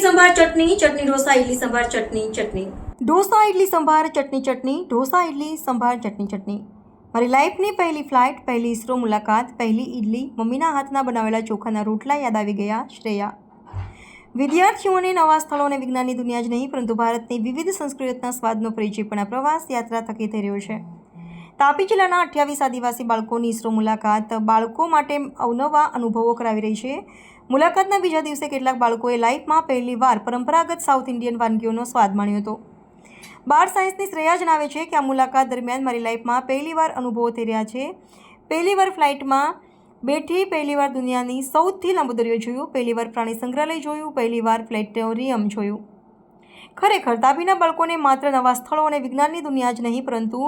સંભાર, ચટણી ચટણી, ઢોસા ઇડલી સંભાર, ચટણી ચટણી. ઢોસા ઇડલી સંભાર, ચટણી ચટણી, ઢોસા ઇડલી સંભાર, ચટણી ચટણી. મારી લાઈફની પહેલી ફ્લાઇટ, પહેલી ઇસરો મુલાકાત, પહેલી ઇડલી મમ્મીના હાથના બનાવેલા ચોખાના રોટલા યાદ આવી ગયા, શ્રેયા. વિદ્યાર્થીઓને નવા સ્થળો અને વિજ્ઞાનની દુનિયા જ નહીં, પરંતુ ભારતની વિવિધ સંસ્કૃતિના સ્વાદનો પરિચય પણ આ પ્રવાસ યાત્રા થકી થઈ રહ્યો છે. તાપી જિલ્લાના અઠ્યાવીસ આદિવાસી બાળકોની ઇસરો મુલાકાત. બાળકો માટે અવનવા અનુભવો કરાવી રહી છે. મુલાકાતના બીજા દિવસે કેટલાક બાળકોએ લાઈફમાં પહેલીવાર પરંપરાગત સાઉથ ઇન્ડિયન વાનગીઓનો સ્વાદ માણ્યો હતો. બાર સાયન્સની શ્રેયા જણાવે છે કે આ મુલાકાત દરમિયાન મારી લાઈફમાં પહેલીવાર અનુભવો થઈ રહ્યા છે. પહેલીવાર ફ્લાઇટમાં બેઠી પહેલીવાર દુનિયાની સૌથી લાંબો દરિયો જોયું પહેલીવાર પ્રાણી સંગ્રહાલય જોયું પહેલીવાર પ્લેનેટોરિયમ જોયું. ખરેખર તાપીના બાળકોને માત્ર નવા સ્થળો અને વિજ્ઞાનની દુનિયા જ નહીં, પરંતુ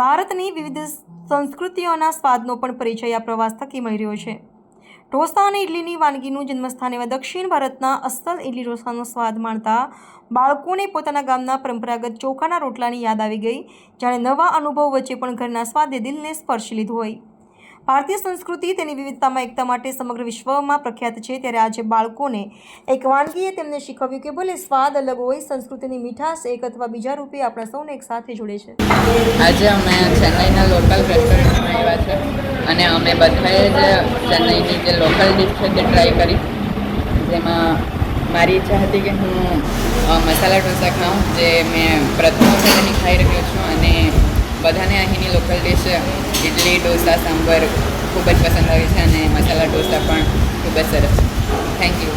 ભારતની વિવિધ સંસ્કૃતિઓના સ્વાદનો પણ પરિચય આ પ્રવાસ થકી મળી રહ્યો છે. ઢોસા અને ઇડલીની વાનગીનું જન્મસ્થાન એવા દક્ષિણ ભારતના અસલ ઇડલી ઢોસાનો સ્વાદ માણતા બાળકોને પોતાના ગામના પરંપરાગત ચોખાના રોટલાની યાદ આવી ગઈ, જાણે નવા અનુભવ વચ્ચે પણ ઘરના સ્વાદે દિલને સ્પર્શી લીધું હોય. ભારતીય સંસ્કૃતિ તેની વિવિધતામાં, એકતા માટે સમગ્ર વિશ્વમાં પ્રખ્યાત છે. ત્યારે આજે બાળકોને એક વાનગીએ તેમને શીખવ્યું કે ભલે સ્વાદ અલગ હોય, સંસ્કૃતિની મીઠાશ એક અથવા બીજા રૂપે આપણા સૌને એક સાથે જોડે છે. આજે અમે ચેન્નઈના લોકલ રેસ્ટોરન્ટમાં આવ્યા છે અને અમે બધાએ જ ચેન્નઈની જે લોકલ ડીશ છે તે ટ્રાય કરી. જેમાં મારી ઈચ્છા હતી કે હું મસાલા ઢોસા ખાઉં, જે મેં પ્રથમ વખત એની ખાઈ રહ્યો છું અને બધાને અહીંની લોકલ ડીશ ઇડલી ઢોસા, સાંભર ખૂબ જ પસંદ આવે છે અને મસાલા ઢોસા પણ ખૂબ જ સરસ. Thank you